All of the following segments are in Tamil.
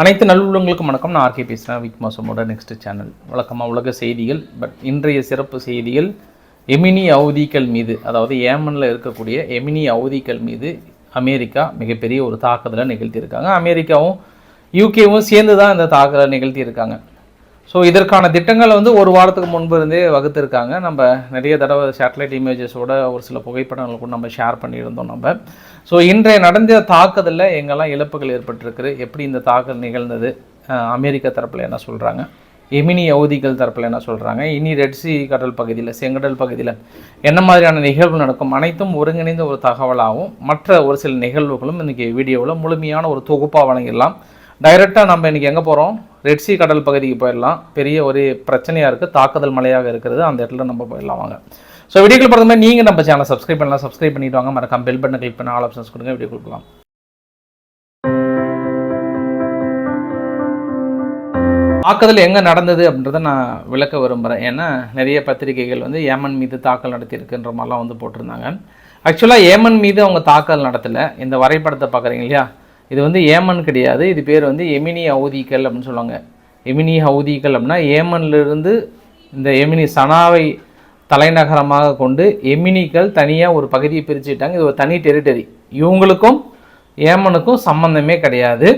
அனைத்து நல்லுள்ளங்களுக்கும் வணக்கம். நான் ஆர்கே பேசுகிறேன் விக் மாசமோட நெக்ஸ்ட் சேனல் வழக்கமாக உலக செய்திகள் பட் இன்றைய சிறப்பு செய்திகள் எமினி அவுதிகள் மீது அதாவது ஏமனில் இருக்கக்கூடிய எமினி அவதிகள் மீது அமெரிக்கா மிகப்பெரிய ஒரு தாக்குதலை நிகழ்த்தியிருக்காங்க. அமெரிக்காவும் யூகேவும் சேர்ந்து தான் இந்த தாக்குதலை நிகழ்த்தியிருக்காங்க. ஸோ இதற்கான திட்டங்களை வந்து ஒரு வாரத்துக்கு முன்பு இருந்தே வகுத்திருக்காங்க. நம்ம நிறைய தடவை சேட்டலைட் இமேஜஸோட ஒரு சில புகைப்படங்களை கூட நம்ம ஷேர் பண்ணியிருந்தோம் நம்ம. ஸோ இன்றைய நடந்த தாக்குதலில் எங்கெல்லாம் இழப்புகள் ஏற்பட்டிருக்கு எப்படி இந்த தாக்குதல் நிகழ்ந்தது அமெரிக்க தரப்பில் என்ன சொல்கிறாங்க எமினி யவுதிகள் தரப்பில் என்ன சொல்கிறாங்க இனி ரெட்சி கடல் பகுதியில் செங்கடல் பகுதியில் என்ன மாதிரியான நிகழ்வு நடக்கும் அனைத்தும் ஒருங்கிணைந்த ஒரு தகவலாகவும் மற்ற ஒரு சில நிகழ்வுகளும் இன்றைக்கி வீடியோவில் முழுமையான ஒரு தொகுப்பாக வழங்கிடலாம். டைரெக்டாக நம்ம இன்றைக்கி எங்கே போகிறோம் ரெட்சி கடல் பகுதிக்கு போயிடலாம். பெரிய ஒரு பிரச்சனையாக இருக்குது தாக்குதல் மலையாக இருக்கிறது அந்த இடத்துல நம்ம போயிடலாம் வாங்க. ஸோ வீடியோக்கள் பார்த்த மாதிரி நீங்கள் நம்ம சேனலை சப்ஸ்கிரைப் பண்ணலாம். சப்ஸ்கிரைப் பண்ணிட்டு வாங்க. மறக்காம பெல் பட்டனை கிளிக் பண்ண ஆல் ஆப்ஷன்ஸ் கொடுங்க. வீடியோ கொடுக்கலாம். தாக்குதல் எங்கே நடந்தது அப்படின்றத நான் விளக்க விரும்புகிறேன் ஏன்னா நிறைய பத்திரிகைகள் வந்து ஏமன் மீது தாக்கல் நடத்தியிருக்குன்ற மாதிரிலாம் வந்து போட்டிருந்தாங்க. ஆக்சுவலாக ஏமன் மீது அவங்க தாக்கல் நடத்தலை. இந்த வரைபடத்தை பார்க்குறீங்க இல்லையா? இது வந்து ஏமன் கிடையாது. இது பேர் வந்து எமினி ஹவுதிகள் அப்படின்னு சொல்லுவாங்க. எமினி ஹவுதிகள் அப்படின்னா ஏமன்லேருந்து இந்த எமினி சனாவை தலைநகரமாக கொண்டு எமினிகள் தனியாக ஒரு பகுதியை பிரிச்சுட்டாங்க இது ஒரு தனி டெரிட்டரி இவங்களுக்கும் ஏமனுக்கும் சம்பந்தமே கிடையாது.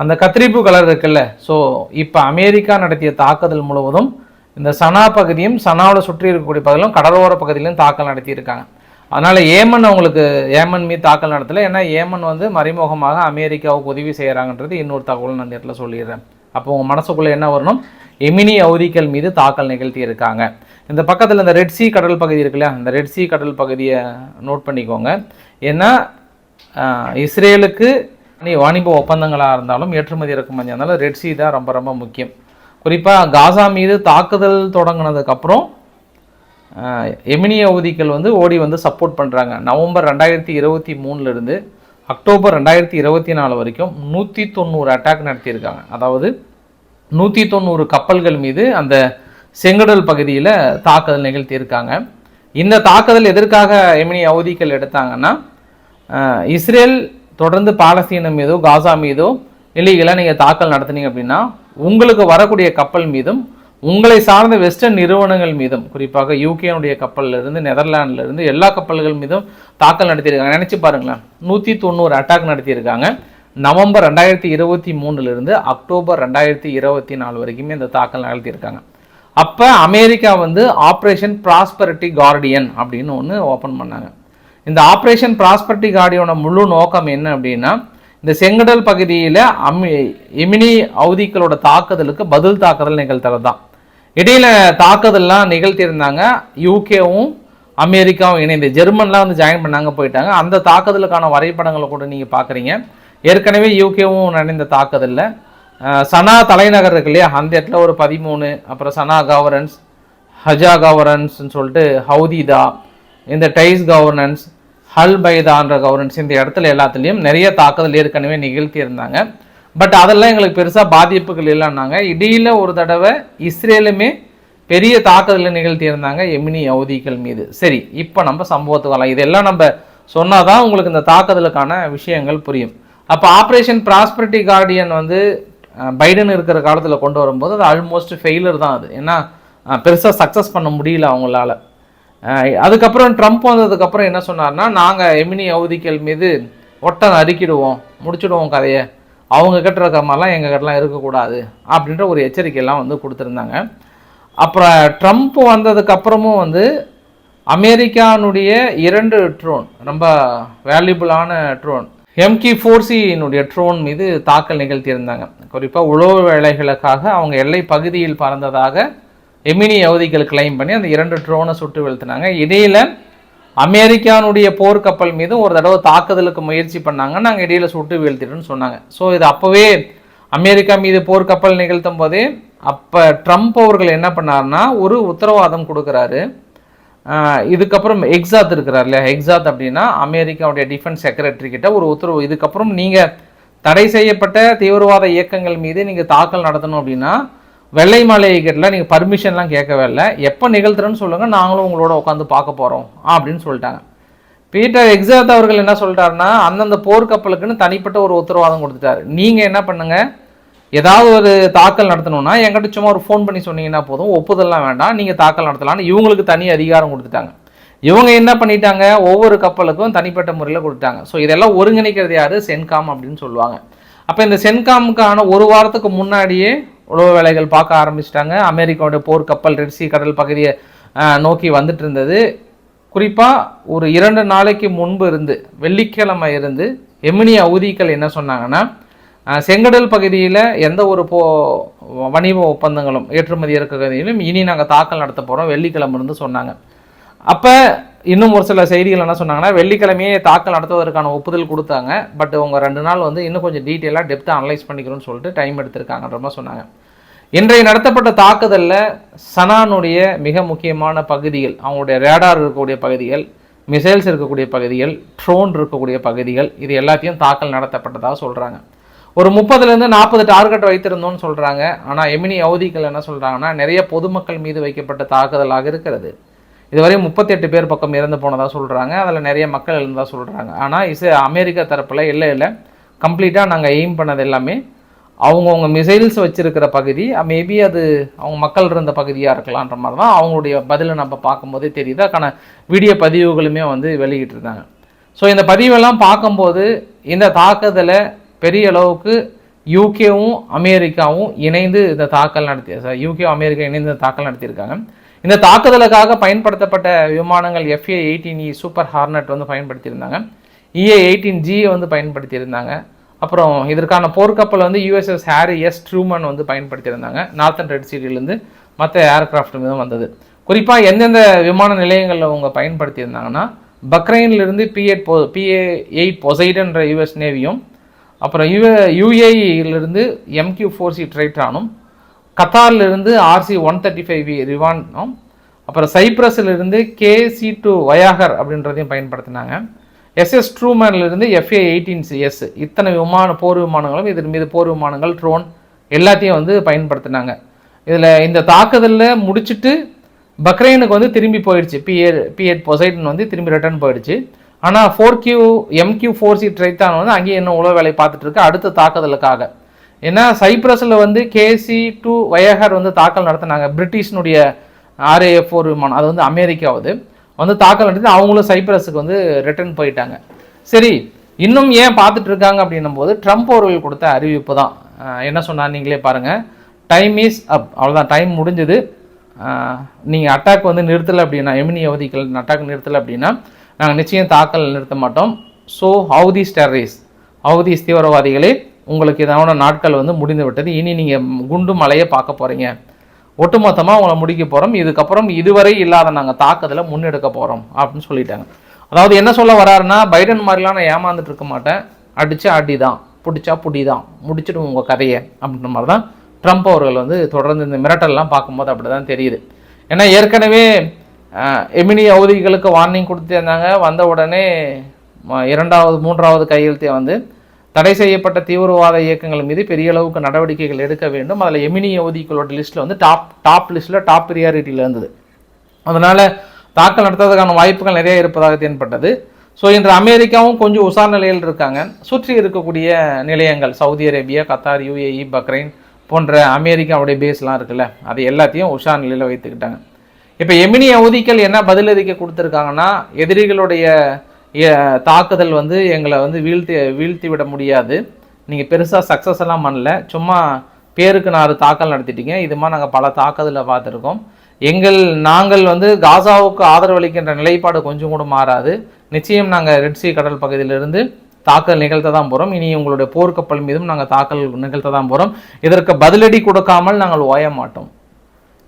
அந்த கத்திரிப்பு கலர் இருக்குல்ல ஸோ இப்போ அமெரிக்கா நடத்திய தாக்குதல் முழுவதும் இந்த சனா பகுதியும் சனாவோட சுற்றி இருக்கக்கூடிய பகுதியிலும் கடலோர பகுதியிலும் தாக்கல் நடத்தியிருக்காங்க. அதனால் ஏமன் அவங்களுக்கு ஏமன் மீது தாக்கல் நடத்தலை. ஏன்னா ஏமன் வந்து மறைமுகமாக அமெரிக்காவுக்கு உதவி செய்கிறாங்கன்றது இன்னொரு தகவல் நான் நேரத்தில் இடத்துல சொல்லிடுறேன். அப்போ உங்கள் மனசுக்குள்ளே என்ன வரணும்? எமினி அவதிகள் மீது தாக்கல் நிகழ்த்தி இருக்காங்க இந்த பக்கத்தில் இந்த ரெட் சி கடல் பகுதி இருக்கு இல்லையா இந்த ரெட் சி கடல் பகுதியை நோட் பண்ணிக்கோங்க. ஏன்னா இஸ்ரேலுக்கு நீ வாணிப ஒப்பந்தங்களாக இருந்தாலும் ஏற்றுமதி இறக்குமதி இருந்தாலும் ரெட் சி தான் ரொம்ப ரொம்ப முக்கியம். குறிப்பாக காசா மீது தாக்குதல் தொடங்கினதுக்கப்புறம் எமினி அவதிகள் வந்து ஓடி வந்து சப்போர்ட் பண்ணுறாங்க நவம்பர் ரெண்டாயிரத்தி இருபத்தி மூணுலேருந்து அக்டோபர் ரெண்டாயிரத்தி இருபத்தி நாலு வரைக்கும் நூற்றி தொண்ணூறு அட்டாக் நடத்தியிருக்காங்க. அதாவது நூற்றி தொண்ணூறு கப்பல்கள் மீது அந்த செங்கடல் பகுதியில் தாக்குதல் நிகழ்த்தியிருக்காங்க இந்த தாக்குதல் எதற்காக எமினி அவதிகள் எடுத்தாங்கன்னா இஸ்ரேல் தொடர்ந்து பாலஸ்தீனம் மீதோ காசா மீதோ இல்லீகலாக நீங்கள் தாக்கல் நடத்துனீங்க அப்படின்னா உங்களுக்கு வரக்கூடிய கப்பல் மீதும் உங்களை சார்ந்த வெஸ்டர்ன் நிறுவனங்கள் மீதும் குறிப்பாக யூகேனுடைய கப்பல்லேருந்து நெதர்லாண்ட்லேருந்து எல்லா கப்பல்கள் மீதும் தாக்கல் நடத்தியிருக்காங்க. நினச்சி பாருங்களேன். நூற்றி தொண்ணூறு அட்டாக் நடத்தியிருக்காங்க. நவம்பர் ரெண்டாயிரத்தி இருபத்தி மூணுலேருந்து அக்டோபர் ரெண்டாயிரத்தி இருபத்தி நாலு வரைக்குமே இந்த தாக்கல் நடத்தியிருக்காங்க. அப்போ அமெரிக்கா வந்து ஆப்ரேஷன் ப்ராஸ்பரிட்டி கார்டியன் அப்படின்னு ஒன்று ஓப்பன் பண்ணாங்க. இந்த ஆப்ரேஷன் ப்ராஸ்பரிட்டி கார்டியனோட முழு நோக்கம் என்ன அப்படின்னா இந்த செங்கடல் பகுதியில் அமி எமினி அவதிக்களோட தாக்குதலுக்கு பதில் தாக்குதல் நிகழ்த்துறது தான் இடையில தாக்குதல்லாம் நிகழ்த்தியிருந்தாங்க. யூகேவும் அமெரிக்காவும் இணைந்து. ஜெர்மன்லாம் வந்து ஜாயின் பண்ணாங்க போயிட்டாங்க. அந்த தாக்குதலுக்கான வரைபடங்களை கூட நீங்கள் பார்க்குறீங்க ஏற்கனவே யூகேவும் நடந்த தாக்குதலில். சனா தலைநகர் இருக்கு இல்லையா? அந்த இடத்துல ஒரு பதிமூணு அப்புறம் சனா கவர்னன்ஸ் ஹஜா கவர்னன்ஸ்னு சொல்லிட்டு ஹவுதிதா இந்த டைஸ் கவர்னன்ஸ் ஹல் பைதான்ற கவர்னன்ஸ் இந்த இடத்துல எல்லாத்துலேயும் நிறைய தாக்குதல் ஏற்கனவே நிகழ்த்தியிருந்தாங்க. பட் அதெல்லாம் எங்களுக்கு பெருசாக பாதிப்புகள் இல்லைன்னாங்க. இடையில ஒரு தடவை இஸ்ரேலுமே பெரிய தாக்குதலை நிகழ்த்தியிருந்தாங்க எமினி யவுதிகள் மீது. சரி இப்போ நம்ம சம்பவத்துக்கு வரலாம். இதெல்லாம் நம்ம சொன்னாதான் உங்களுக்கு இந்த தாக்குதலுக்கான விஷயங்கள் புரியும். அப்போ ஆப்ரேஷன் ப்ராஸ்பரிட்டி கார்டியன் வந்து பைடன் இருக்கிற காலத்தில் கொண்டு வரும்போது அது ஆல்மோஸ்ட் ஃபெயிலர் தான் அது. ஏன்னா பெருசாக சக்ஸஸ் பண்ண முடியல அவங்களால. அதுக்கப்புறம் ட்ரம்ப் வந்ததுக்கப்புறம் என்ன சொன்னார்னா நாங்கள் எமினி அவதிகள் மீது ஒட்ட அறுக்கிடுவோம் முடிச்சுடுவோம் கதையை. அவங்க கிட்ட இருக்கிற மாதிரிலாம் எங்கள் கிட்டலாம் இருக்கக்கூடாது அப்படின்ற ஒரு எச்சரிக்கையெல்லாம் வந்து கொடுத்துருந்தாங்க. அப்புறம் ட்ரம்ப் வந்ததுக்கப்புறமும் வந்து அமெரிக்கானுடைய இரண்டு ட்ரோன் ரொம்ப வேல்யூபிளான ட்ரோன் எம்கி ஃபோர்சியினுடைய ட்ரோன் மீது தாக்கல் நிகழ்த்தியிருந்தாங்க. குறிப்பாக உழவு வேலைகளுக்காக அவங்க எல்லை பகுதியில் பறந்ததாக எமினி அவதிகள் கிளைம் பண்ணி அந்த இரண்டு ட்ரோனை சுட்டு வீழ்த்தினாங்க. இடையில் அமெரிக்கானுடைய போர்க்கப்பல் மீதும் ஒரு தடவை தாக்குதலுக்கு முயற்சி பண்ணாங்க. நாங்கள் இடையில் சுட்டு வீழ்த்திட்டோம்னு சொன்னாங்க. ஸோ இது அப்போவே அமெரிக்கா மீது போர்க்கப்பல் நிகழ்த்தும் போதே அப்போ ட்ரம்ப் அவர்கள் என்ன பண்ணாருன்னா ஒரு உத்தரவாதம் கொடுக்குறாரு. இதுக்கப்புறம் எக்ஸாத் இருக்கிறார் இல்லையா? எக்ஸாத் அப்படின்னா அமெரிக்காவுடைய டிஃபென்ஸ் செக்ரட்டரி கிட்ட ஒரு உத்தரவு. இதுக்கப்புறம் நீங்கள் தடை செய்யப்பட்ட தீவிரவாத இயக்கங்கள் மீது நீங்கள் தாக்கல் நடத்தணும் அப்படின்னா வெள்ளை மாலை கிட்ட நீங்கள் பர்மிஷன்லாம் கேட்கவே இல்லை. எப்போ நிகழ்த்துறேன்னு சொல்லுங்கள் நாங்களும் உங்களோட உட்காந்து பார்க்க போகிறோம் அப்படின்னு சொல்லிட்டாங்க. பீட்டர் எக்ஸாத் அவர்கள் என்ன சொல்லிட்டாருன்னா அந்தந்த போர்க்கப்பலுக்குன்னு தனிப்பட்ட ஒரு உத்தரவாதம் கொடுத்துட்டாரு. நீங்கள் என்ன பண்ணுங்கள் ஏதாவது ஒரு தாக்கல் நடத்தணும்னா என்கிட்ட சும்மா ஒரு ஃபோன் பண்ணி சொன்னீங்கன்னா போதும் ஒப்புதல்லாம் வேண்டாம் நீங்கள் தாக்கல் நடத்தலாம்னு இவங்களுக்கு தனி அதிகாரம் கொடுத்துட்டாங்க. இவங்க என்ன பண்ணிட்டாங்க? ஒவ்வொரு கப்பலுக்கும் தனிப்பட்ட முறையில் கொடுத்தாங்க ஸோ இதெல்லாம் ஒருங்கிணைக்கிறது யாரு? சென்காம் அப்படின்னு சொல்லுவாங்க. அப்போ இந்த சென்காமுக்கான ஒரு வாரத்துக்கு முன்னாடியே உளவு வேலைகள் பார்க்க ஆரம்பிச்சிட்டாங்க. அமெரிக்காவுடைய போர் கப்பல் ரெட்சி கடல் பகுதியை நோக்கி வந்துட்டு இருந்தது குறிப்பாக ஒரு இரண்டு நாளைக்கு முன்பு இருந்து வெள்ளிக்கிழமை இருந்து எமினி அவுதிகள் என்ன சொன்னாங்கன்னா செங்கடல் பகுதியில் எந்த ஒரு போ வணிக ஒப்பந்தங்களும் ஏற்றுமதி இறக்குமதியிலும் இனி நாங்கள் தாக்கல் நடத்த போகிறோம் வெள்ளிக்கிழமை இருந்து சொன்னாங்க. அப்போ இன்னும் ஒரு சில செய்திகள் என்ன சொன்னாங்கன்னா வெள்ளிக்கிழமையே தாக்கல் நடத்துவதற்கான ஒப்புதல் கொடுத்தாங்க. பட் உங்கள் ரெண்டு நாள் வந்து இன்னும் கொஞ்சம் டீட்டெயிலாக டெப்த்தாக அனலைஸ் பண்ணிக்கிறோம்னு சொல்லிட்டு டைம் எடுத்திருக்காங்கன்ற மாதிரி சொன்னாங்க. இன்றைய நடத்தப்பட்ட தாக்குதலில் சனானுடைய மிக முக்கியமான பகுதிகள் அவங்களுடைய ரேடார் இருக்கக்கூடிய பகுதிகள் மிசைல்ஸ் இருக்கக்கூடிய பகுதிகள் ட்ரோன் இருக்கக்கூடிய பகுதிகள் இது எல்லாத்தையும் தாக்கல் நடத்தப்பட்டதாக சொல்கிறாங்க ஒரு முப்பதுலேருந்து நாற்பது டார்கெட் வைத்திருந்தோம்னு சொல்கிறாங்க ஆனால் எமினி அவதிகள் என்ன சொல்கிறாங்கன்னா நிறைய பொதுமக்கள் மீது வைக்கப்பட்ட தாக்குதலாக இருக்கிறது. இதுவரை முப்பத்தெட்டு பேர் பக்கம் இறந்து போனதாக சொல்கிறாங்க அதில் நிறைய மக்கள் இருந்ததாக சொல்கிறாங்க ஆனால் இஸ் அமெரிக்கா தரப்பில் இல்லை இல்லை. கம்ப்ளீட்டாக நாங்கள் எய்ம் பண்ணது எல்லாமே அவங்கவுங்க மிசைல்ஸ் வச்சுருக்கிற பகுதி மேபி அது அவங்க மக்கள் இருந்த பகுதியாக இருக்கலான்ற மாதிரி தான் அவங்களுடைய பதிலை நம்ம பார்க்கும்போதே தெரியுது. அதுக்கான வீடியோ பதிவுகளுமே வந்து வெளியிட்டிருந்தாங்க ஸோ இந்த பதிவெல்லாம் பார்க்கும்போது இந்த தாக்குதலை பெரிய அளவுக்கு யூகேவும் அமெரிக்காவும் இணைந்து இந்த தாக்கல் நடத்தி யூகே அமெரிக்கா இணைந்து இந்த தாக்கல் நடத்தியிருக்காங்க. இந்த தாக்குதலுக்காக பயன்படுத்தப்பட்ட விமானங்கள் F A eighteen E super hornet வந்து பயன்படுத்தியிருந்தாங்க. இஏ எயிட்டீன் ஜி வந்து பயன்படுத்தியிருந்தாங்க. அப்புறம் இதற்கான போர்க்கப்பல் வந்து யூஎஸ்எஸ் ஹாரி எஸ் ட்ரூமன் வந்து பயன்படுத்தியிருந்தாங்க. நார்த்தன் ரெட் சீரியிலேருந்து மற்ற ஏர்கிராஃப்ட் மீதும் வந்தது. குறிப்பாக எந்தெந்த விமான நிலையங்களில் அவங்க பயன்படுத்தியிருந்தாங்கன்னா பக்ரைன்லேருந்து பிஎட் போ பிஏ எயிட் பொசைடன்ற யூஎஸ் நேவியும் அப்புறம் யூ யூஏஇலிருந்து எம்கியூ ஃபோர் சி ட்ரைட்ரானும் கத்தார்லேருந்து RC one thirty five V ரிவானும் அப்புறம் சைப்ரஸிலிருந்து கேசி டூ வயாகர் அப்படின்றதையும் பயன்படுத்தினாங்க. எஸ்எஸ் ட்ரூமேன்லேருந்து எஃப்ஏ எயிட்டீன் சிஎஸ் இத்தனை விமான போர் விமானங்களும் இதன் மீது போர் விமானங்கள் ட்ரோன் எல்லாத்தையும் வந்து பயன்படுத்தினாங்க. இதில் இந்த தாக்குதலில் முடிச்சுட்டு பக்ரைனுக்கு வந்து திரும்பி போயிடுச்சு. பிஏ பிஎட் பொசைடன் வந்து திரும்பி ரிட்டர்ன் போயிடுச்சு. ஆனால் four Q MQ four C ட்ரைத்தான் வந்து அங்கேயே இன்னும் உழவு வேலை பார்த்துட்டு இருக்கு. அடுத்த தாக்குதலுக்காக. ஏன்னா சைப்ரஸில் வந்து கேசி டூ வயகர் வந்து தாக்கல் நடத்தினாங்க. பிரிட்டிஷ்னுடைய ஆர்ஏஎஃப் ஒரு விமானம் அது வந்து அமெரிக்காவது. வந்து தாக்கல் நடத்தி அவங்களும் சைப்ரஸுக்கு வந்து ரிட்டர்ன் போயிட்டாங்க. சரி இன்னும் ஏன் பார்த்துட்டு இருக்காங்க அப்படின்னும் போது ட்ரம்ப் அவர்கள் கொடுத்த அறிவிப்பு தான். என்ன சொன்னார் நீங்களே பாருங்கள் டைம் இஸ் அப் அவ்வளோதான் டைம் முடிஞ்சது. நீங்கள் அட்டாக் வந்து நிறுத்தலை அப்படின்னா எமினி அவதிகள் அட்டாக் நிறுத்தலை அப்படின்னா நாங்கள் நிச்சயம் தாக்கல் நிறுத்த மாட்டோம். ஸோ ஹவுதி டெரரிஸ் ஹவுதி தீவிரவாதிகளே உங்களுக்கு இதான நாட்கள் வந்து முடிந்து விட்டது? இனி நீங்கள் குண்டு மலையை பார்க்க போகிறீங்க ஒட்டுமொத்தமாக உங்களை முடிக்க போகிறோம் இதுக்கப்புறம் இதுவரை இல்லாத நாங்கள் தாக்குதலை முன்னெடுக்க போகிறோம் அப்படின்னு சொல்லிட்டாங்க. அதாவது என்ன சொல்ல வராருன்னா பைடன் மாதிரிலாம் நான் ஏமாந்துட்டு இருக்க மாட்டேன். அடிச்சா அடி தான் பிடிச்சா புடி தான் முடிச்சிடும் உங்கள் கதையை அப்படின்ற மாதிரி தான் ட்ரம்ப் அவர்கள் வந்து தொடர்ந்து இந்த மிரட்டல்லாம் பார்க்கும்போது அப்படி தான் தெரியுது. ஏன்னா ஏற்கனவே எமினி அவதிகளுக்கு வார்னிங் கொடுத்துருந்தாங்க. வந்த உடனே இரண்டாவது மூன்றாவது கையெழுத்தை வந்து தடை செய்யப்பட்ட தீவிரவாத இயக்கங்கள் மீது பெரிய அளவுக்கு நடவடிக்கைகள் எடுக்க வேண்டும். அதில் எமினி யோதிகளோட லிஸ்ட்டில் வந்து டாப் டாப் லிஸ்ட்டில் டாப் ப்ரியாரிட்டியில் இருந்தது. அதனால் தாக்கல் நடத்துவதற்கான வாய்ப்புகள் நிறைய இருப்பதாக தென்பட்டது. ஸோ இன்று அமெரிக்காவும் கொஞ்சம் உசார் நிலையில் இருக்காங்க. சுற்றி இருக்கக்கூடிய நிலையங்கள் Saudi Arabia Qatar UAE Bahrain போன்ற அமெரிக்காவுடைய பேஸ்லாம் இருக்குல்ல அது எல்லாத்தையும் உஷார் நிலையில் வைத்துக்கிட்டாங்க. இப்போ எமினி அவதிக்கள் என்ன பதிலளிக்க கொடுத்துருக்காங்கன்னா எதிரிகளுடைய தாக்குதல் வந்து எங்களை வந்து வீழ்த்தி வீழ்த்தி விட முடியாது. நீங்கள் பெருசாக சக்ஸஸ் எல்லாம் பண்ணல. சும்மா பேருக்கு நாலு தாக்கல் நடத்திட்டீங்க. இது மாதிரி நாங்கள் பல தாக்குதலை பார்த்துருக்கோம். எங்கள் நாங்கள் வந்து காசாவுக்கு ஆதரவளிக்கின்ற நிலைப்பாடு கொஞ்சம் கூட மாறாது. நிச்சயம் நாங்கள் ரெட்சி கடல் பகுதியிலிருந்து தாக்கல் நிகழ்த்த தான் போகிறோம் இனி உங்களுடைய போர்க்கப்பல் மீதும் நாங்கள் தாக்கல் நிகழ்த்த தான் போகிறோம் இதற்கு பதிலடி கொடுக்காமல் நாங்கள் ஓய மாட்டோம்.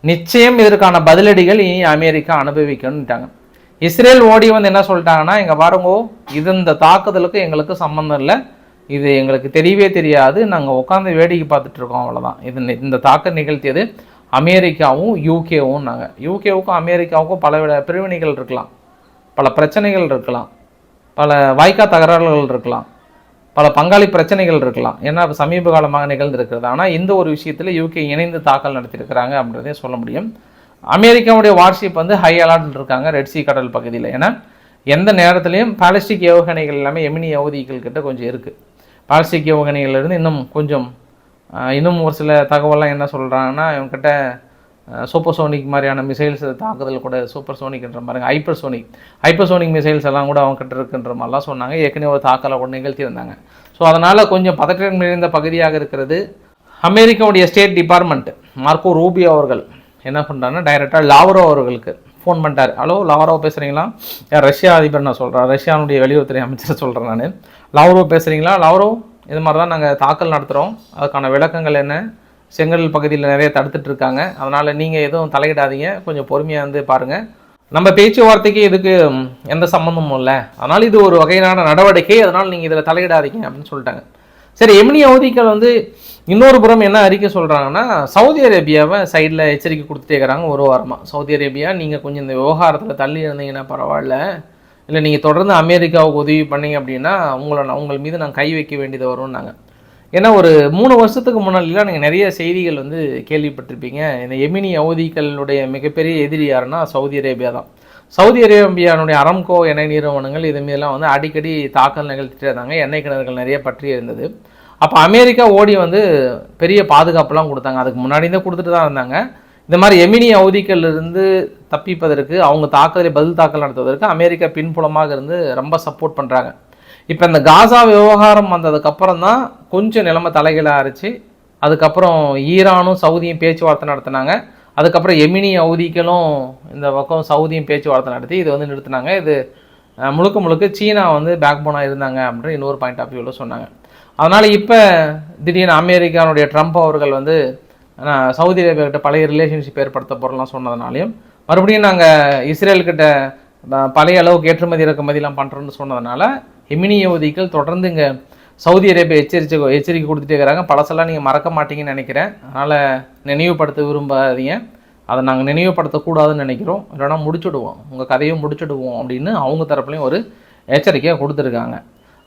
நிச்சயம் இதற்கான பதிலடிகள் இனி அமெரிக்கா அனுபவிக்கணும்ட்டாங்க. இஸ்ரேல் ஓடி வந்து என்ன சொல்லிட்டாங்கன்னா இங்கே பாருங்கோ இது இந்த தாக்குதலுக்கு எங்களுக்கு சம்மந்தம் இல்லை. இது எங்களுக்கு தெரியவே தெரியாது. நாங்கள் உட்காந்து வேடிக்கை பார்த்துட்டு இருக்கோம் அவ்வளோதான் இது நி- இந்த தாக்க நிகழ்த்தியது அமெரிக்காவும் யூகேவும் நாங்கள் யூகேவுக்கும் அமெரிக்காவுக்கும் பல வித பிரிவினைகள் இருக்கலாம். பல பிரச்சனைகள் இருக்கலாம். பல வாய்க்கா தகராறுகள் இருக்கலாம். பல பங்காளி பிரச்சனைகள் இருக்கலாம். ஏன்னா சமீப காலமாக நிகழ்ந்திருக்கிறது. ஆனால் இந்த ஒரு விஷயத்தில் யூகே இணைந்து தாக்கல் நடத்தியிருக்கிறாங்க அப்படின்றதே சொல்ல முடியும். அமெரிக்காவுடைய வார்ஷிப் வந்து ஹை அலர்ட் இருக்காங்க ரெட் சி கடல் பகுதியில். ஏன்னா எந்த நேரத்துலையும் பாலிஸ்டிக் ஏவுகணைகள் எல்லாமே எமினி ஏவுதிகள் கிட்ட கொஞ்சம் இருக்குது பாலிஸ்டிக் ஏவுகணைகள்ல இருந்து இன்னும் கொஞ்சம் இன்னும் ஒரு சில தகவல்லாம் என்ன சொல்கிறாங்கன்னா இவங்ககிட்ட சூப்பர் சோனிக் மாதிரியான மிசைல்ஸ் தாக்குதல் கூட சூப்பர் சோனிக்ன்ற மாதிரி hypersonic hypersonic missiles எல்லாம் கூட அவங்க கிட்ட இருக்குன்ற மாதிரிலாம் சொன்னாங்க. ஏற்கனவே ஒரு தாக்கலை கூட நிகழ்த்தியிருந்தாங்க. ஸோ அதனால் கொஞ்சம் பதற்றம் நிறைந்த பகுதியாக இருக்கிறது அமெரிக்காவுடைய ஸ்டேட் டிபார்ட்மெண்ட் மார்க்கோ ரூபியோ அவர்கள். என்ன பண்ணுறாங்கன்னா டைரெக்டாக லாவரோ அவர்களுக்கு ஃபோன் பண்ணிட்டார். ஹலோ லாவரோ பேசுகிறீங்களா யார் ரஷ்யா அதிபர் நான் சொல்கிறேன் ரஷ்யானுடைய வெளியுறவுத்துறை அமைச்சர் சொல்கிறேன் நான். லாவரோ பேசுகிறீங்களா லாவரோ இது மாதிரி தான் நாங்கள் தாக்கல் நடத்துகிறோம் அதுக்கான விளக்கங்கள் என்ன? செங்கல் பகுதியில் நிறைய தடுத்துட்டு இருக்காங்க. அதனால் நீங்கள் எதுவும் தலையிடாதீங்க. கொஞ்சம் பொறுமையாக வந்து பாருங்கள் நம்ம பேச்சுவார்த்தைக்கு இதுக்கு எந்த சம்மந்தமும் இல்லை. அதனால் இது ஒரு வகையான நடவடிக்கை. அதனால் நீங்கள் இதில் தலையிடாதீங்க. அப்படின்னு சொல்லிட்டாங்க. சரி எமினி அவதிகள் வந்து இன்னொரு புறம் என்ன அறிக்கை சொல்கிறாங்கன்னா சவுதி அரேபியாவை சைடில் எச்சரிக்கை கொடுத்துட்டே இருக்கிறாங்க ஒரு வாரமாக சவுதி அரேபியா நீங்கள் கொஞ்சம் இந்த விவகாரத்தில் தள்ளி இருந்தீங்கன்னா பரவாயில்ல. இல்லை நீங்கள் தொடர்ந்து அமெரிக்காவுக்கு உதவி பண்ணீங்க அப்படின்னா உங்களை நான் உங்கள் மீது நான் கை வைக்க வேண்டியது வரும்னாங்க. ஏன்னா ஒரு மூணு வருஷத்துக்கு முன்னாடிலாம் நீங்கள் நிறைய செய்திகள் வந்து கேள்விப்பட்டிருப்பீங்க. இந்த எமினி அவதிகளுடைய மிகப்பெரிய எதிரி யாருன்னா சவுதி அரேபியா தான். சவுதி அரேபியானுடைய அரம்கோ எண்ணெய் நிறுவனங்கள் இது மீதெல்லாம் வந்து அடிக்கடி தாக்கல் நிகழ்த்திட்டே இருந்தாங்க. எண்ணெய் கிணறுகள் நிறைய பற்றி இருந்தது. அப்போ அமெரிக்கா ஓடி வந்து பெரிய பாதுகாப்புலாம் கொடுத்தாங்க. அதுக்கு முன்னாடி தான் கொடுத்துட்டு தான் இருந்தாங்க. இந்த மாதிரி எமினி அவதிகள்ல இருந்து தப்பிப்பதற்கு அவங்க தாக்குதலை பதில் தாக்கல் நடத்துவதற்கு அமெரிக்கா பின்புலமாக இருந்து ரொம்ப சப்போர்ட் பண்ணுறாங்க இப்போ இந்த காசா விவகாரம் வந்ததுக்கப்புறம் தான் கொஞ்சம் நிலைமை தலைகீழாக அரைச்சி அதுக்கப்புறம் ஈரானும் சவுதியும் பேச்சுவார்த்தை நடத்தினாங்க. அதுக்கப்புறம் எமினி அவதிகளும் இந்த பக்கம் சவுதியும் பேச்சுவார்த்தை நடத்தி இது வந்து நிறுத்தினாங்க. இது முழுக்க முழுக்க சீனா வந்து பேக் போனாக இருந்தாங்க அப்படின்ற இன்னொரு பாயிண்ட் ஆஃப் வியூவில் சொன்னாங்க. அதனால் இப்போ திடீர்னு அமெரிக்கானுடைய ட்ரம்ப் அவர்கள் வந்து சவுதி அரேபியாக்கிட்ட பழைய ரிலேஷன்ஷிப் ஏற்படுத்த போகிறலாம் சொன்னதுனாலையும் மறுபடியும் நாங்கள் இஸ்ரேல்கிட்ட பழைய அளவுக்கு ஏற்றுமதி இறக்குமதிலாம் பண்ணுறோன்னு சொன்னதுனால எமினி யோதிகள் தொடர்ந்து இங்கே சவுதி அரேபியா எச்சரிச்சு எச்சரிக்கை கொடுத்துட்டே இருக்கிறாங்க. பழசெல்லாம் நீங்கள் மறக்க மாட்டீங்கன்னு நினைக்கிறேன். அதனால் நினைவுபடுத்த விரும்பாதீங்க. அதை நாங்கள் நினைவுபடுத்தக்கூடாதுன்னு நினைக்கிறோம். இல்லைனா முடிச்சுடுவோம். உங்கள் கதையும் முடிச்சுடுவோம் அப்படின்னு அவங்க தரப்புலையும் ஒரு எச்சரிக்கையாக கொடுத்துருக்காங்க.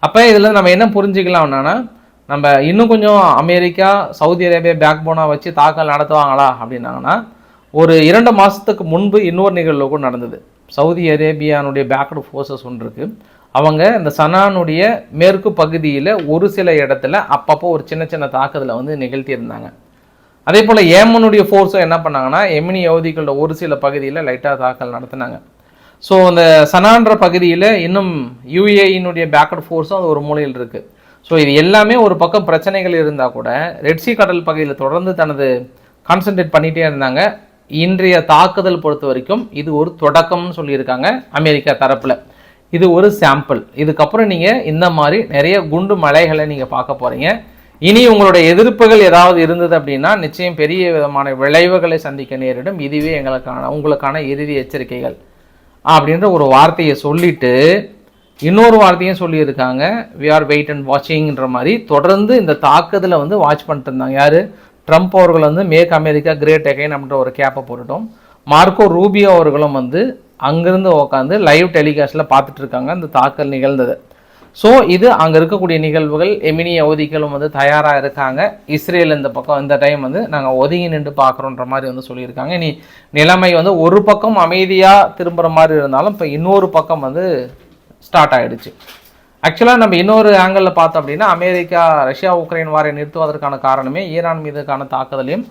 அப்போ இதில் நம்ம என்ன புரிஞ்சுக்கலாம்னா நம்ம இன்னும் கொஞ்சம் அமெரிக்கா சவுதி அரேபியா பேக் போனாக வச்சு தாக்கல் நடத்துவாங்களா அப்படின்னாங்கன்னா ஒரு இரண்டு மாதத்துக்கு முன்பு இன்னொரு நிகழ்வு கூட நடந்தது. சவுதி அரேபியானுடைய பேக்டு ஃபோர்ஸஸ் ஒன்று இருக்குது அவங்க இந்த சனானுடைய மேற்கு பகுதியில் ஒரு சில இடத்துல அப்பப்போ ஒரு சின்ன சின்ன தாக்குதலை வந்து நிகழ்த்தியிருந்தாங்க. அதே போல் ஏமனுடைய ஃபோர்ஸும் என்ன பண்ணாங்கன்னா எமினி யகுதிகளோட ஒரு சில பகுதியில் லைட்டாக தாக்கல் நடத்தினாங்க. ஸோ அந்த சனான்ற பகுதியில் இன்னும் யூஏஇனுடைய பேக்கட் ஃபோர்ஸும் அது ஒரு மூலையில் இருக்குது ஸோ இது எல்லாமே ஒரு பக்கம் பிரச்சனைகள் இருந்தால் கூட ரெட்சி கடல் பகுதியில் தொடர்ந்து தனது கான்சென்ட்ரேட் பண்ணிகிட்டே இருந்தாங்க. இன்றைய தாக்குதல் பொறுத்த வரைக்கும் இது ஒரு தொடக்கம்னு சொல்லியிருக்காங்க அமெரிக்கா தரப்பில். இது ஒரு சாம்பிள் இதுக்கப்புறம் நீங்கள் இந்த மாதிரி நிறைய குண்டு மலைகளை நீங்கள் பார்க்க போகிறீங்க இனி உங்களுடைய எதிர்ப்புகள் ஏதாவது இருந்தது அப்படின்னா நிச்சயம் பெரிய விதமான விளைவுகளை சந்திக்க நேரிடும். இதுவே எங்களுக்கான உங்களுக்கான இறுதி எச்சரிக்கைகள். அப்படின்ற ஒரு வார்த்தையை சொல்லிட்டு இன்னொரு வார்த்தையும் சொல்லியிருக்காங்க. வி ஆர் வெயிட் அண்ட் வாட்சிங்ன்ற மாதிரி. தொடர்ந்து இந்த தாக்குதலை வந்து வாட்ச் பண்ணிட்டு இருந்தாங்க யார்? ட்ரம்ப் அவர்கள் வந்து மேக் அமெரிக்கா கிரேட் அகைன் அப்படின்ற ஒரு கேப்பை போட்டுட்டோம். மார்க்கோ ரூபியோ அவர்களும் வந்து அங்கேருந்து உட்காந்து லைவ் டெலிகாஸ்டில் பார்த்துட்டு இருக்காங்க. அந்த தாக்கல் நிகழ்ந்தது. ஸோ இது அங்கே இருக்கக்கூடிய நிகழ்வுகள் எமினி அவதிகளும் வந்து தயாராக இருக்காங்க. இஸ்ரேல் இந்த பக்கம் இந்த டைம் வந்து நாங்கள் ஒதுங்கி நின்று பார்க்குறோன்ற மாதிரி வந்து சொல்லியிருக்காங்க. இனி நிலைமை வந்து ஒரு பக்கம் அமைதியாக திரும்புகிற மாதிரி இருந்தாலும் இப்போ இன்னொரு பக்கம் வந்து ஸ்டார்ட் ஆகிடுச்சு ஆக்சுவலாக நம்ம இன்னொரு ஆங்கிளில் பார்த்தோம் அப்படின்னா அமெரிக்கா ரஷ்யா உக்ரைன் வாரை நிறுத்துவதற்கான காரணமே ஈரான் மீதுக்கான தாக்குதலையும்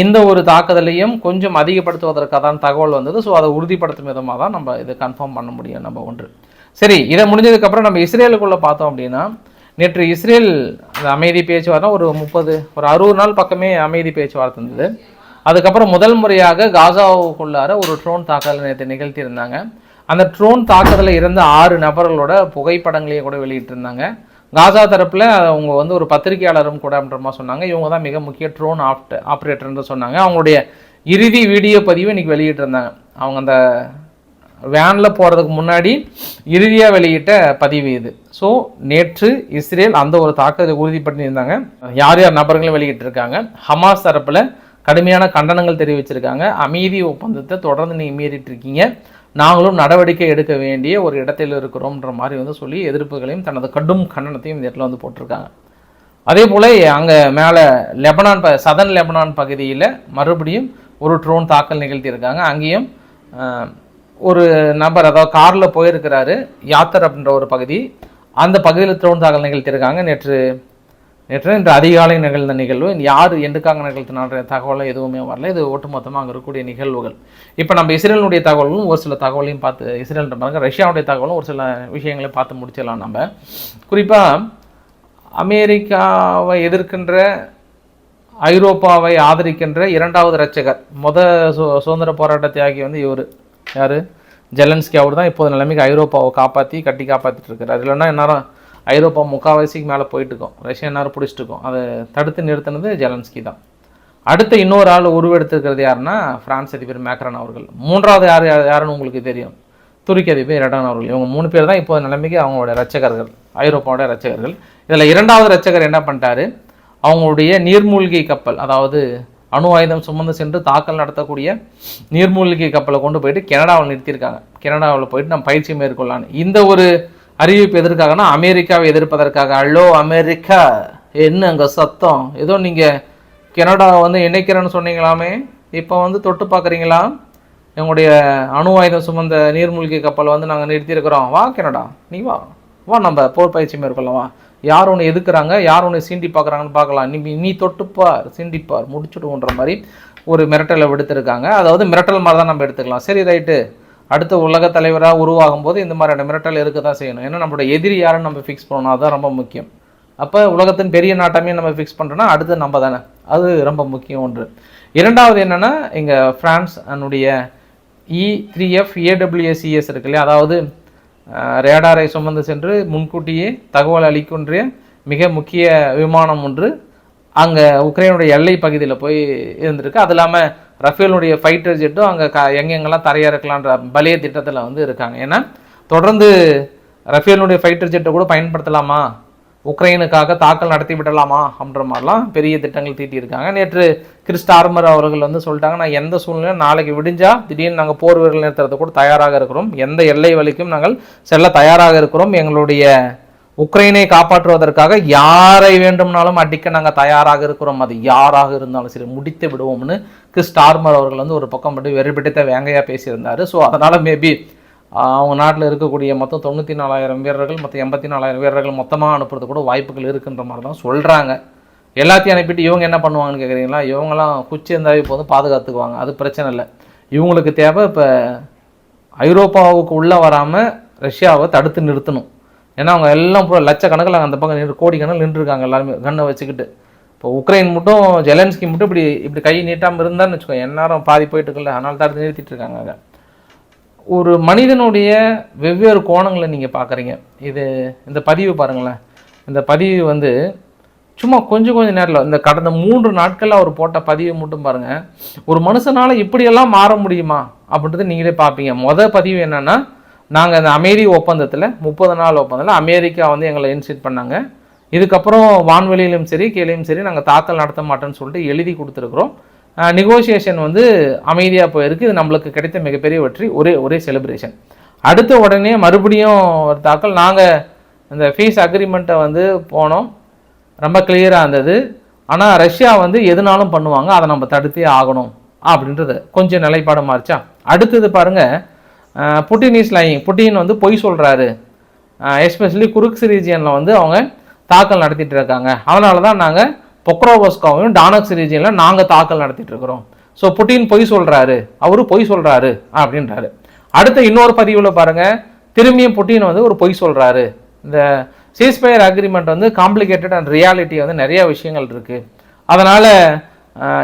இந்த ஒரு தாக்குதலையும் கொஞ்சம் அதிகப்படுத்துவதற்காக தான் தகவல் வந்தது. ஸோ அதை உறுதிப்படுத்தும் விதமாக தான் நம்ம இதை கன்ஃபார்ம் பண்ண முடியும் நம்ம ஒன்று. சரி இதை முடிஞ்சதுக்கப்புறம் நம்ம இஸ்ரேலுக்குள்ளே பார்த்தோம் அப்படின்னா நேற்று இஸ்ரேல் அந்த அமைதி பேச்சுவார்த்தை ஒரு முப்பது ஒரு அறுபது நாள் பக்கமே அமைதி பேச்சுவார்த்தை இருந்தது. அதுக்கப்புறம் முதல் முறையாக காசாவுக்குள்ளார ஒரு ட்ரோன் தாக்குதல் நேற்று நிகழ்த்தியிருந்தாங்க. அந்த ட்ரோன் தாக்குதலில் இருந்த ஆறு நபர்களோட புகைப்படங்களையும் கூட வெளியிட்டிருந்தாங்க. காசா தரப்பில் அவங்க வந்து ஒரு பத்திரிகையாளரும் கூட அப்படின்ற சொன்னாங்க. இவங்க தான் மிக முக்கிய ட்ரோன் ஆப்ட் ஆப்ரேட்டர்னு சொன்னாங்க. அவங்களுடைய இறுதி வீடியோ பதிவு இன்றைக்கி வெளியிட்டிருந்தாங்க. அவங்க அந்த வேனில் போகிறதுக்கு முன்னாடி இறுதியாக வெளியிட்ட பதிவு இது. ஸோ நேற்று இஸ்ரேல் அந்த ஒரு தாக்குதலை உறுதிப்படுத்தியிருந்தாங்க. யார் யார் நபர்களும் வெளியிட்டிருக்காங்க? ஹமாஸ் தரப்பில் கடுமையான கண்டனங்கள் தெரிவிச்சிருக்காங்க. அமைதி ஒப்பந்தத்தை தொடர்ந்து நீங்கள் மீறிட்டு இருக்கீங்க நாங்களும் நடவடிக்கை எடுக்க வேண்டிய ஒரு இடத்தில் இருக்கிறோம்ன்ற மாதிரி வந்து சொல்லி எதிர்ப்புகளையும் தனது கடும் கண்டனத்தையும் இந்த இடத்துல வந்து போட்டிருக்காங்க. அதே போல் அங்கே மேலே லெபனான் ப சதன் லெபனான் பகுதியில் மறுபடியும் ஒரு ட்ரோன் தாக்கல் நிகழ்த்தியிருக்காங்க. அங்கேயும் ஒரு நபர் அதாவது காரில் போயிருக்கிறாரு யாத்தர் அப்படின்ற ஒரு பகுதி. அந்த பகுதியில் ட்ரோன் தாக்கல் நிகழ்த்தியிருக்காங்க. நேற்று நேற்று இன்று அதிகாலை நிகழ்ந்த நிகழ்வு. யார் எண்டுக்காக நிகழ்த்தினான்ற தகவலும் எதுவுமே வரல. இது ஒட்டுமொத்தமாக அங்கே இருக்கக்கூடிய நிகழ்வுகள். இப்போ நம்ம இஸ்ரேலுடைய தகவலும் ஒரு சில தகவலையும் பார்த்து இஸ்ரேல் பாருங்க ரஷ்யாவுடைய தகவலும் ஒரு சில விஷயங்களையும் பார்த்து முடிச்சிடலாம் நம்ம. குறிப்பாக அமெரிக்காவை எதிர்க்கின்ற ஐரோப்பாவை ஆதரிக்கின்ற இரண்டாவது ரட்சகர் முத சு சுதந்திர போராட்ட தியாகி வந்து இவர். யார்? ஜெலன்ஸ்கி அவர் தான் இப்போது நிலைமைக்கு ஐரோப்பாவை காப்பாற்றி கட்டி காப்பாற்றிட்டு இருக்காரு இல்லைன்னா எந்நேரம் ஐரோப்பா முக்காவாசிக்கு மேலே போயிட்டுருக்கோம். ரஷ்யா நேரம் பிடிச்சிட்டு இருக்கோம் அதை தடுத்து நிறுத்தினது ஜெலன்ஸ்கி தான். அடுத்து இன்னொரு ஆள் உருவெடுத்திருக்கிறது யாருன்னா ஃப்ரான்ஸ் அதிபர் மேக்ரான் அவர்கள். மூன்றாவது யார் யார் யாருன்னு உங்களுக்கு தெரியும். துருக்கி அதிபர் இரடான் அவர்கள். இவங்க மூணு பேர் தான் இப்போ நிலைமைக்கு அவங்களோட ரச்சகர்கள் ஐரோப்பாவோட ரச்சகர்கள் இதில் இரண்டாவது ரச்சகர் என்ன பண்ணிட்டாரு? அவங்களுடைய நீர்மூழ்கி கப்பல் அதாவது அணு ஆயுதம் சுமந்து சென்று தாக்கல் நடத்தக்கூடிய நீர்மூழ்கி கப்பலை கொண்டு போயிட்டு கனடாவில் நிறுத்தியிருக்காங்க. கனடாவில் போயிட்டு நம்ம பயிற்சி மேற்கொள்ளலான்னு. இந்த ஒரு அறிவிப்பு எதற்காகனா அமெரிக்காவை எதிர்ப்பதற்காக. அல்லோ அமெரிக்கா என்ன அங்கே சத்தம்? ஏதோ நீங்கள் கனடாவை வந்து இணைக்கிறேன்னு சொன்னீங்களாமே? இப்போ வந்து தொட்டு பார்க்குறீங்களா? எங்களுடைய அணு ஆயுதம் சுமந்த நீர்மூழ்கி கப்பல் வந்து நாங்கள் நிறுத்தியிருக்கிறோம். வா கனடா நீ வா. வா நம்ம போர் பயிற்சி மேற்கொள்ளலாம். வா. யார் ஒன்று எதுக்குறாங்க? யார் ஒன்று சீண்டி பார்க்குறாங்கன்னு பார்க்கலாம். நீ நீ தொட்டுப்பார் சீண்டிப்பார். முடிச்சுடுவோன்ற மாதிரி ஒரு மிரட்டலை விடுத்திருக்காங்க. அதாவது மிரட்டல் மாதிரி தான் நம்ம எடுத்துக்கலாம். சரி ரைட்டு. அடுத்த உலக தலைவராக உருவாகும் போது இந்த மாதிரியான மிரட்டல் இருக்க தான் செய்யணும். ஏன்னா நம்மளோட எதிரி யாருன்னு நம்ம ஃபிக்ஸ் பண்ணணும். அதுதான் ரொம்ப முக்கியம். அப்போ உலகத்தின் பெரிய நாட்டமே நம்ம ஃபிக்ஸ் பண்ணுறோன்னா அடுத்து நம்ம தானே. அது ரொம்ப முக்கியம் ஒன்று. இரண்டாவது என்னென்னா இங்கே ஃப்ரான்ஸ் அதனுடைய இ த்ரீ எஃப் ஏடபிள்யூஎஸ்இஎஸ் இருக்கு இல்லையா? அதாவது ரேடாரை சுமந்து சென்று முன்கூட்டியே தகவல் அளிக்கின்ற மிக முக்கிய விமானம் ஒன்று அங்கே உக்ரைனுடைய எல்லை பகுதியில் போய் இருந்திருக்கு. அது இல்லாமல் ரஃபேலுடைய ஃபைட்டர் ஜெட்டும் அங்கே க எங்கெங்கெல்லாம் தரையிறக்கலான்ற பலிய திட்டத்தில் வந்து இருக்காங்க. ஏன்னா தொடர்ந்து ரஃபேலுடைய ஃபைட்டர் ஜெட்டை கூட பயன்படுத்தலாமா? உக்ரைனுக்காக தாக்கல் நடத்தி விடலாமா அப்படின்ற மாதிரிலாம் பெரிய திட்டங்கள் தீட்டியிருக்காங்க. நேற்று கிறிஸ்டார்மர் அவர்கள் வந்து சொல்லிட்டாங்க நான் எந்த சூழ்நிலையும் நாளைக்கு விடிஞ்சால் திடீர்னு நாங்கள் போர் வீரர்கள் நிறுத்துறது கூட தயாராக இருக்கிறோம். எந்த எல்லை வலிக்கும் நாங்கள் செல்ல தயாராக இருக்கிறோம். எங்களுடைய உக்ரைனை காப்பாற்றுவதற்காக யாரை வேண்டும்னாலும் அடிக்க நாங்கள் தயாராக இருக்கிறோம். அது யாராக இருந்தாலும் சரி முடித்து விடுவோம்னு கிறிஸ்டார்மர் அவர்கள் வந்து ஒரு பக்கம் மட்டும் வெறிபிடித்த வேங்கையாக பேசியிருந்தார். ஸோ அதனால் மேபி அவங்க நாட்டில் இருக்கக்கூடிய மொத்தம் தொண்ணூற்றி நாலாயிரம் வீரர்கள் மொத்தம் எண்பத்தி நாலாயிரம் வீரர்கள் மொத்தமாக அனுப்புறது கூட வாய்ப்புகள் இருக்குன்ற மாதிரி தான் சொல்கிறாங்க எல்லாத்தையும் அனுப்பிட்டு இவங்க என்ன பண்ணுவாங்கன்னு கேட்குறீங்களா இவங்கெல்லாம் குச்சி இருந்தாவே போதும் பாதுகாத்துக்குவாங்க. அது பிரச்சனை இல்லை. இவங்களுக்கு தேவை இப்போ ஐரோப்பாவுக்கு உள்ளே வராமல் ரஷ்யாவை தடுத்து நிறுத்தணும். ஏன்னா அவங்க எல்லாம் பூரா லட்சக்கணக்கில் அந்த பக்கம் நின்று கோடிக்கணக்கில் நின்றுருக்காங்க எல்லாருமே கண்ணை வச்சுக்கிட்டு. இப்போ உக்ரைன் மட்டும் ஜெலன்ஸ்கி மட்டும் இப்படி இப்படி கை நீட்டாமல் இருந்தான்னு வச்சுக்கோங்க. எந்நேரம் பாதி போயிட்டு இருக்குல்ல அதனால தடுத்து நிறுத்திட்டு இருக்காங்க ஒரு மனிதனுடைய வெவ்வேறு கோணங்களை நீங்கள் பார்க்குறீங்க. இது இந்த பதிவு பாருங்களேன். இந்த பதிவு வந்து சும்மா கொஞ்சம் கொஞ்சம் நேரத்தில் இந்த கடந்த மூன்று நாட்களில் அவர் போட்ட பதிவை மட்டும் பாருங்கள் ஒரு மனுஷனால் இப்படியெல்லாம் மாற முடியுமா? அப்படின்றத நீங்களே பார்ப்பீங்க. மொதல் பதிவு என்னென்னா நாங்கள் இந்த அமெரி ஒப்பந்தத்தில் முப்பது நாள் ஒப்பந்தத்தில் அமெரிக்கா வந்து எங்களை இன்சிட் பண்ணாங்க. இதுக்கப்புறம் வான்வெளியிலும் சரி கீழேயும் சரி நாங்கள் தாக்கல் நடத்த மாட்டோம்னு சொல்லிட்டு எழுதி கொடுத்துருக்குறோம். நெகோசியேஷன் வந்து அமைதியாக போயிருக்கு. இது நம்மளுக்கு கிடைத்த மிகப்பெரிய வெற்றி. ஒரே ஒரே செலிப்ரேஷன் அடுத்த உடனே மறுபடியும் ஒரு தாக்கல். நாங்கள் இந்த ஃபீஸ் அக்ரிமெண்ட்டை வந்து போனோம். ரொம்ப கிளியராக இருந்தது. ஆனால் ரஷ்யா வந்து எதுனாலும் பண்ணுவாங்க. அதை நம்ம தடுத்தே ஆகணும் அப்படின்றது. கொஞ்சம் நிலைப்பாடு மாறிச்சா? அடுத்தது பாருங்கள் புட்டின் இஸ் லைங் புட்டின் வந்து பொய் சொல்கிறாரு எஸ்பெஷலி குருக்ஸ் ரீஜியனில் வந்து அவங்க தாக்கல் நடத்திட்டு இருக்காங்க. அதனால தான் நாங்கள் பொக்ரோவோஸ்காவையும் டானக்ஸ் ரீஜியனில் நாங்கள் தாக்கல் நடத்திட்டு இருக்கிறோம் ஸோ புட்டின் பொய் சொல்கிறாரு அவரு பொய் சொல்கிறாரு அப்படின்றாரு. அடுத்த இன்னொரு பதிவில் பாருங்கள் திரும்பியும் புட்டின் வந்து ஒரு பொய் சொல்கிறாரு இந்த சீஸ்பயர் அக்ரிமெண்ட் வந்து காம்ப்ளிகேட்டட் அண்ட் ரியாலிட்டி வந்து நிறைய விஷயங்கள் இருக்குது அதனால்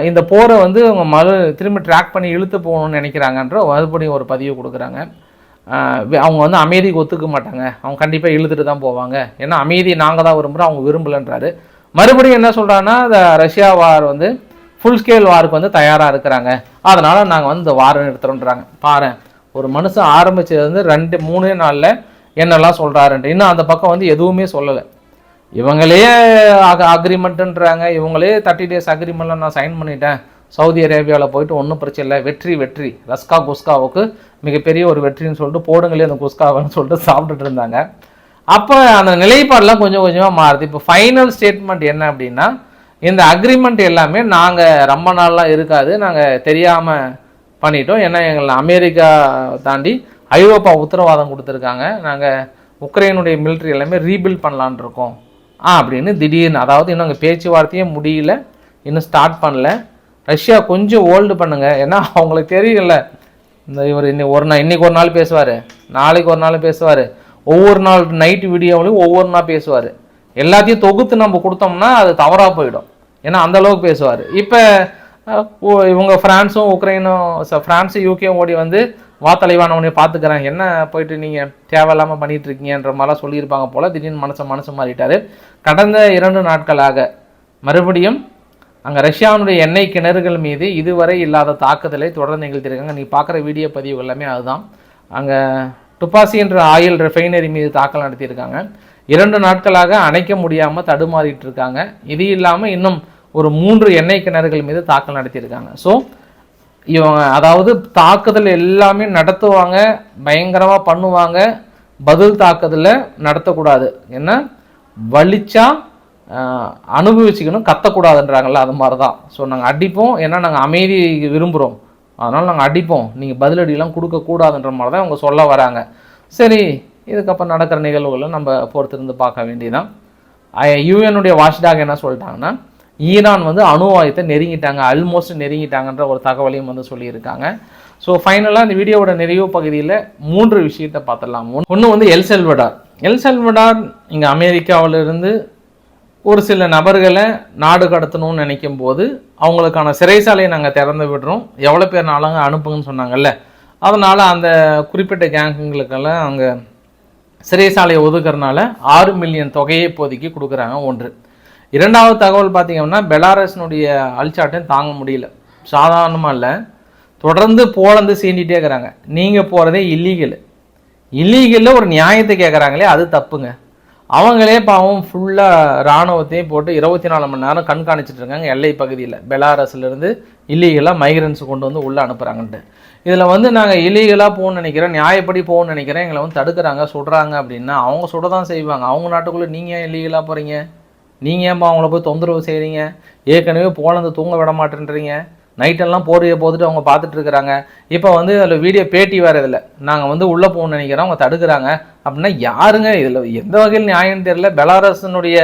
இந்த போரை வந்து அவங்க மறு திரும்ப ட்ராக் பண்ணி இழுத்து போகணும்னு நினைக்கிறாங்கன்ற மறுபடியும் ஒரு பதிவு கொடுக்குறாங்க. அவங்க வந்து அமைதிக்கு ஒத்துக்க மாட்டாங்க. அவங்க கண்டிப்பாக இழுத்துட்டு தான் போவாங்க. ஏன்னா அமைதி நாங்கள் தான் விரும்புகிறோம் அவங்க விரும்பலன்றாரு. மறுபடியும் என்ன சொல்கிறாங்கன்னா இந்த ரஷ்யா வார் வந்து ஃபுல் ஸ்கேல் வாருக்கு வந்து தயாராக இருக்கிறாங்க. அதனால் நாங்கள் வந்து இந்த வாரம் நிறுத்துறோன்றாங்க பாரு ஒரு மனுஷன் ஆரம்பிச்சது வந்து ரெண்டு மூணே நாளில் என்னெல்லாம் சொல்கிறாருன்ட்டு இன்னும் அந்த பக்கம் வந்து எதுவுமே சொல்லலை. இவங்களே அக்ரிமெண்ட்டுன்றாங்க இவங்களே தேர்ட்டி டேஸ் அக்ரிமெண்ட்டில் நான் சைன் பண்ணிட்டேன். சவுதி அரேபியாவில் போயிட்டு ஒன்றும் பிரச்சனை இல்லை. வெற்றி வெற்றி. ரஸ்கா குஸ்காவுக்கு மிகப்பெரிய ஒரு வெற்றின்னு சொல்லிட்டு போடுங்களே அந்த குஸ்காவைன்னு சொல்லிட்டு சாப்பிட்டுட்டு இருந்தாங்க. அப்போ அந்த நிலைப்பாடெல்லாம் கொஞ்சம் கொஞ்சமாக மாறுது. இப்போ ஃபைனல் ஸ்டேட்மெண்ட் என்ன அப்படின்னா இந்த அக்ரிமெண்ட் எல்லாமே நாங்கள் ரொம்ப நாள்லாம் இருக்காது நாங்கள் தெரியாமல் பண்ணிட்டோம். ஏன்னா எங்களை அமெரிக்கா தாண்டி ஐரோப்பா உத்தரவாதம் கொடுத்துருக்காங்க. நாங்கள் உக்ரைனுடைய மிலிட்ரி எல்லாமே ரீபில்ட் பண்ணலான் இருக்கோம். ஆ அப்படின்னு திடீர்னு அதாவது இன்னும் அங்கே பேச்சுவார்த்தையே முடியல இன்னும் ஸ்டார்ட் பண்ணல. ரஷ்யா கொஞ்சம் ஓல்டு பண்ணுங்கள் ஏன்னா அவங்களுக்கு தெரியல இந்த இவர் இன்னி ஒரு நாள் இன்னைக்கு ஒரு நாள் பேசுவார் நாளைக்கு ஒரு நாள் பேசுவார். ஒவ்வொரு நாள் நைட் வீடியோவிலையும் ஒவ்வொரு நாள் பேசுவார். எல்லாத்தையும் தொகுத்து நம்ம கொடுத்தோம்னா அது தவறாக போயிடும். ஏன்னா அந்த அளவுக்கு பேசுவார். இப்போ இவங்க ஃப்ரான்ஸும் உக்ரைனும் ச- ஃப்ரான்ஸு யூகேவும் ஓடி வந்து வா தலைவான உடனே பார்த்துக்கிறேன். என்ன போயிட்டு நீங்கள் தேவையில்லாமல் பண்ணிட்டு இருக்கீங்கன்ற மாதிரிலாம் சொல்லியிருப்பாங்க போல் திடீர்னு மனசை மனசு மாறிட்டாரு. கடந்த இரண்டு நாட்களாக மறுபடியும் அங்கே ரஷ்யாவினுடைய எண்ணெய் கிணறுகள் மீது இதுவரை இல்லாத தாக்குதலை தொடர்ந்து நிகழ்த்திருக்காங்க நீ பார்க்குற வீடியோ பதிவு எல்லாமே அதுதான். அங்கே துப்பாசி என்ற ஆயில் ரிஃபைனரி மீது தாக்கல் நடத்தியிருக்காங்க. இரண்டு நாட்களாக அணைக்க முடியாமல் தடுமாறிட்டு இருக்காங்க. இது இல்லாமல் இன்னும் ஒரு மூன்று எண்ணெய் கிணறுகள் மீது தாக்கல் நடத்தியிருக்காங்க. ஸோ இவங்க அதாவது தாக்குதல் எல்லாமே நடத்துவாங்க பயங்கரமாக பண்ணுவாங்க பதில் தாக்குதலை நடத்தக்கூடாது. என்ன? வலிச்சா அனுபவிச்சுக்கணும் கத்தக்கூடாதுன்றாங்கல்ல அது மாதிரி தான் ஸோ நாங்கள் அடிப்போம். ஏன்னா நாங்கள் அமைதி விரும்புகிறோம் அதனால் நாங்கள் அடிப்போம். நீங்கள் பதிலடியெல்லாம் கொடுக்கக்கூடாதுன்ற மாதிரி தான் அவங்க சொல்ல வராங்க. சரி இதுக்கப்புறம் நடக்கிற நிகழ்வுகளை நம்ம பொறுத்திருந்து பார்க்க வேண்டியதான் யூஎனுடைய வாஷ்டாக் என்ன சொல்லிட்டாங்கன்னா ஈரான் வந்து அணு ஆயுதத்தை நெருங்கிட்டாங்க ஆல்மோஸ்ட் நெருங்கிட்டாங்கன்ற ஒரு தகவலையும் வந்து சொல்லியிருக்காங்க. ஸோ ஃபைனலாக இந்த வீடியோவோட நிறைவு பகுதியில் மூன்று விஷயத்தை பார்த்துடலாம். ஒன்று வந்து எல்செல்வடார் எல்செல்வடார் இங்கே அமெரிக்காவிலிருந்து ஒரு சில நபர்களை நாடு கடத்தணும்னு நினைக்கும் போது அவங்களுக்கான சிறைசாலையை நாங்கள் திறந்து விடுறோம். எவ்வளோ பேர் நாளாங்க அனுப்புங்கன்னு சொன்னாங்கல்ல. அதனால் அந்த குறிப்பிட்ட கேங்குங்களுக்கெல்லாம் அங்கே சிறைசாலையை ஒதுக்குறனால ஆறு மில்லியன் தொகையை இப்போதைக்கு கொடுக்குறாங்க ஒன்று. இரண்டாவது தகவல் பார்த்தீங்கன்னா பெலாரஸ்னுடைய அல்சாட்டையும் தாங்க முடியல. சாதாரணமாக இல்லை. தொடர்ந்து போலந்து சீண்டிகிட்டே இருக்கிறாங்க. நீங்கள் போகிறதே இல்லீகல் இல்லீகலில் ஒரு நியாயத்தை கேட்குறாங்களே அது தப்புங்க. அவங்களே பாவம் ஃபுல்லாக இராணுவத்தையும் போட்டு இருபத்தி நாலு மணி நேரம் கண்காணிச்சிட்டு இருக்காங்க. எல்லை பகுதியில் பெலாரஸ்லேருந்து இல்லீகலாக மைக்ரன்ஸ் கொண்டு வந்து உள்ளே அனுப்புகிறாங்கன்ட்டு இதில் வந்து நாங்கள் இல்லீகலாக போகணும்னு நினைக்கிறேன் நியாயப்படி போகணும்னு நினைக்கிறேன் எங்களை வந்து தடுக்கிறாங்க சுடுறாங்க அப்படின்னா அவங்க சுட தான் செய்வாங்க. அவங்க நாட்டுக்குள்ளே நீங்கள் ஏன் இல்லீகலாக போகிறீங்க நீங்கள் ஏன்பா அவங்கள போய் தொந்தரவு செய்கிறீங்க ஏற்கனவே போலந்து தூங்க விட மாட்டேன்றீங்க? நைட்டெல்லாம் போர்வையை போட்டுட்டு அவங்க பார்த்துட்டு இருக்கிறாங்க. இப்போ வந்து அதில் வீடியோ பேட்டி வேறு இதில். நாங்கள் வந்து உள்ளே போகணும்னு நினைக்கிறோம். அவங்க தடுக்கிறாங்க. அப்படின்னா யாருங்க? இதில் எந்த வகையில் நியாயம்னு தெரியல. பெலாரஸினுடைய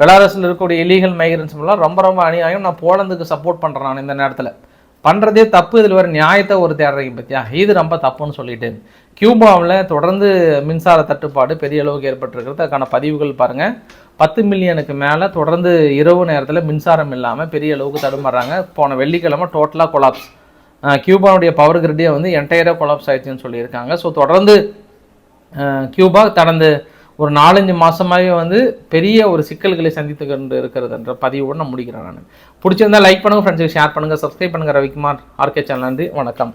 பெலாரஸில் இருக்கக்கூடிய இலீகல் மைக்ரன்ஸ் எல்லாம் ரொம்ப ரொம்ப அநியாயம். நான் போலந்துக்கு சப்போர்ட் பண்ணுறேன் நான் இந்த நேரத்தில். பண்ணுறதே தப்பு. இதில் வர நியாயத்தை ஒரு தேடுறீங்க பற்றியா இது ரொம்ப தப்புன்னு சொல்லிட்டு கியூபாவில் தொடர்ந்து மின்சார தட்டுப்பாடு பெரிய அளவுக்கு ஏற்பட்டிருக்கிறது அதுக்கான பதிவுகள் பாருங்கள் பத்து மில்லியனுக்கு மேலே தொடர்ந்து இரவு நேரத்தில் மின்சாரம் இல்லாமல் பெரிய அளவுக்கு தடுமாறுறாங்க போன வெள்ளிக்கிழமை டோட்டலாக கொலாப்ஸ் கியூபாவுடைய பவர் கிரிட்டே வந்து என்டையராக கொலாப்ஸ் ஆயிடுச்சுன்னு சொல்லியிருக்காங்க. ஸோ தொடர்ந்து கியூபா கடந்த ஒரு நாலஞ்சு மாதமாகவே வந்து பெரிய ஒரு சிக்கல்களை சந்தித்து கொண்டு இருக்கிறதுன்ற பதிவோடு நான் முடிக்கிறேன் நான். பிடிச்சிருந்தா லைக் பண்ணுங்கள் ஃப்ரெண்ட்ஸுக்கு ஷேர் பண்ணுங்கள் சப்ஸ்கிரைப் பண்ணுங்கள் ரவிக்குமார் ஆர்கே சேனல் நன்றி வணக்கம்.